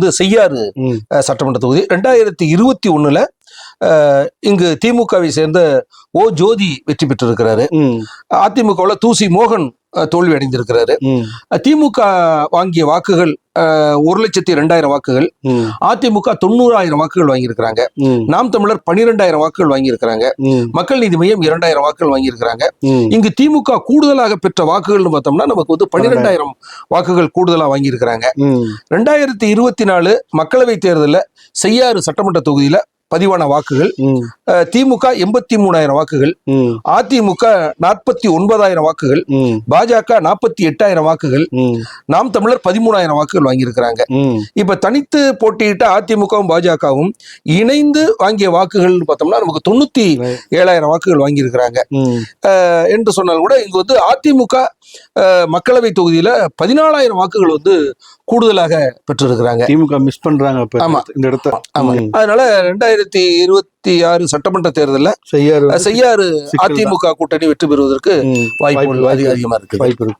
வந்து செய்யாறு சட்டமன்ற தொகுதி. ரெண்டாயிரத்தி இருபத்தி ஒண்ணுல இங்கு திமுகவை சேர்ந்த ஓ ஜோதி வெற்றி பெற்றிருக்கிறாரு. அதிமுகவில் தூசி மோகன் தோல்வி அடைந்திருக்கிறாரு. திமுக வாங்கிய வாக்குகள் ஒரு லட்சத்தி ரெண்டாயிரம் வாக்குகள். அதிமுக தொண்ணூறாயிரம் வாக்குகள் வாங்கியிருக்கிறாங்க. நாம் தமிழர் பன்னிரெண்டாயிரம் வாக்குகள் வாங்கியிருக்கிறாங்க. மக்கள் நீதி மையம் இரண்டாயிரம் வாக்குகள் வாங்கியிருக்கிறாங்க. இங்கு திமுக கூடுதலாக பெற்ற வாக்குகள்னு பார்த்தோம்னா நமக்கு வந்து பன்னிரெண்டாயிரம் வாக்குகள் கூடுதலா வாங்கியிருக்கிறாங்க. ரெண்டாயிரத்தி இருபத்தி நாலு மக்களவை தேர்தலில் செய்யாறு சட்டமன்ற தொகுதியில பதிவான வாக்குகள். திமுக எண்பத்தி மூணாயிரம் வாக்குகள் அதிமுக நாற்பத்தி ஒன்பதாயிரம் வாக்குகள் பாஜக நாற்பத்தி எட்டாயிரம் வாக்குகள் நாம் தமிழர் பதிமூணாயிரம் வாக்குகள் வாங்கியிருக்கிறாங்க. இப்ப தனித்து போட்டியிட்ட அதிமுகவும் பாஜகவும் இணைந்து வாங்கிய வாக்குகள்னு பார்த்தோம்னா நமக்கு தொண்ணூத்தி ஏழாயிரம் வாக்குகள் வாங்கியிருக்கிறாங்க. என்று சொன்னால் கூட இங்கு வந்து அதிமுக மக்களவை தொகுதியில பதினாலாயிரம் வாக்குகள் வந்து கூடுதலாக பெற்றிருக்கிறாங்க. திமுக மிஸ் பண்றாங்க ஆமா. இந்த ஆமா. அதனால ரெண்டாயிரத்தி இருபத்தி ஆறு சட்டமன்ற தேர்தலில் செய்யாறு. அதிமுக கூட்டணி வெற்றி பெறுவதற்கு ம், வாய்ப்புகள் அதிக அதிகமா இருக்கு வாய்ப்பு இருக்கு.